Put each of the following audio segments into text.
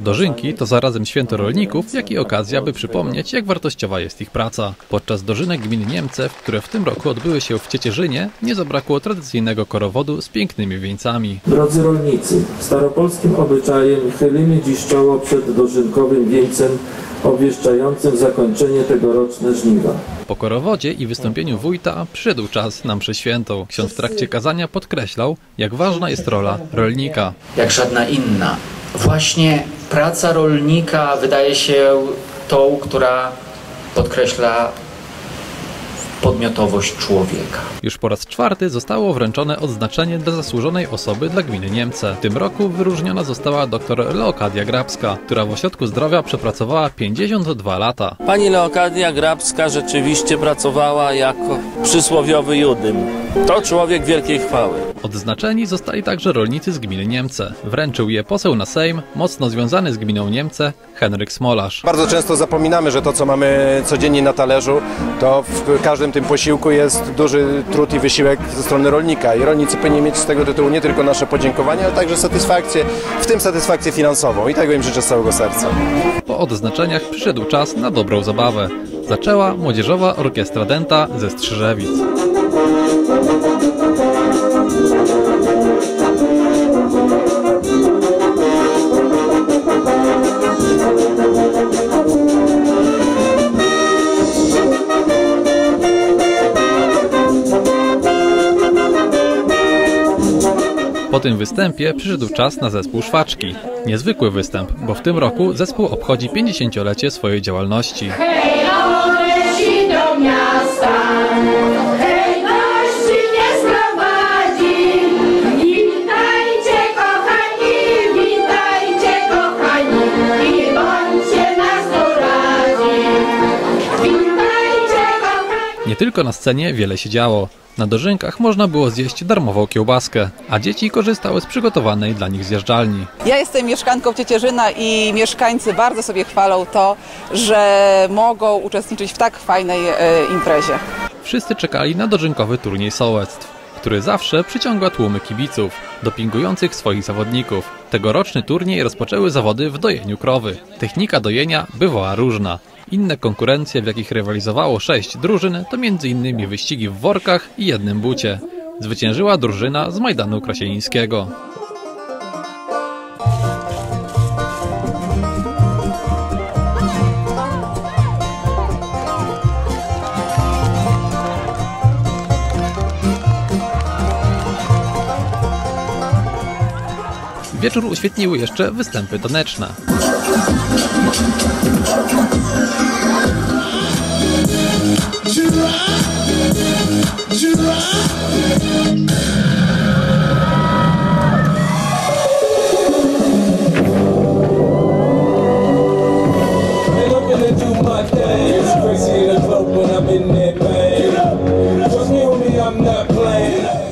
Dożynki to zarazem święto rolników, jak i okazja, by przypomnieć, jak wartościowa jest ich praca. Podczas dożynek gminy Niemcew, które w tym roku odbyły się w Ciecierzynie, nie zabrakło tradycyjnego korowodu z pięknymi wieńcami. Drodzy rolnicy, staropolskim obyczajem chylimy dziś czoło przed dożynkowym wieńcem obwieszczającym zakończenie tegoroczne żniwa. Po korowodzie i wystąpieniu wójta przyszedł czas na mszę świętą. Ksiądz w trakcie kazania podkreślał, jak ważna jest rola rolnika. jak żadna inna. Właśnie praca rolnika wydaje się tą, która podkreśla podmiotowość człowieka. Już po raz czwarty zostało wręczone odznaczenie dla zasłużonej osoby dla gminy Niemce. W tym roku wyróżniona została dr Leokadia Grabska, która w ośrodku zdrowia przepracowała 52 lata. Pani Leokadia Grabska rzeczywiście pracowała jako przysłowiowy Judym. To człowiek wielkiej chwały. Odznaczeni zostali także rolnicy z gminy Niemce. Wręczył je poseł na Sejm, mocno związany z gminą Niemce, Henryk Smolarz. Bardzo często zapominamy, że to, co mamy codziennie na talerzu, to w każdym tym posiłku jest duży trud i wysiłek ze strony rolnika. I rolnicy powinni mieć z tego tytułu nie tylko nasze podziękowania, ale także satysfakcję, w tym satysfakcję finansową. I tego im życzę z całego serca. Po odznaczeniach przyszedł czas na dobrą zabawę. Zaczęła Młodzieżowa Orkiestra Denta ze Strzyżewic. Po tym występie przyszedł czas na zespół Szwaczki. Niezwykły występ, bo w tym roku zespół obchodzi 50-lecie swojej działalności. Tylko na scenie wiele się działo. Na dożynkach można było zjeść darmową kiełbaskę, a dzieci korzystały z przygotowanej dla nich zjeżdżalni. Ja jestem mieszkanką Ciecierzyna i mieszkańcy bardzo sobie chwalą to, że mogą uczestniczyć w tak fajnej e, imprezie. Wszyscy czekali na dożynkowy turniej sołectw, który zawsze przyciąga tłumy kibiców, dopingujących swoich zawodników. Tegoroczny turniej rozpoczęły zawody w dojeniu krowy. Technika dojenia bywała różna. Inne konkurencje, w jakich rywalizowało sześć drużyn, to m.in. wyścigi w workach i jednym bucie. Zwyciężyła drużyna z Majdanu Krasienińskiego. Wieczór uświetniły jeszcze występy taneczne.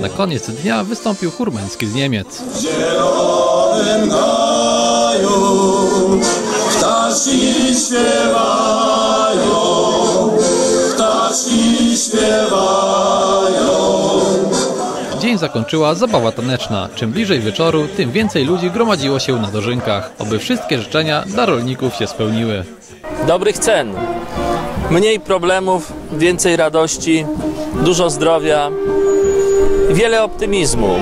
Na koniec dnia wystąpił chór z Niemiec. Gaju ptaszki śpiewają, ptaszki śpiewają. Dzień zakończyła zabawa taneczna. Czym bliżej wieczoru, tym więcej ludzi gromadziło się na dożynkach, oby wszystkie życzenia dla rolników się spełniły. Dobrych cen, mniej problemów, więcej radości, dużo zdrowia, wiele optymizmu.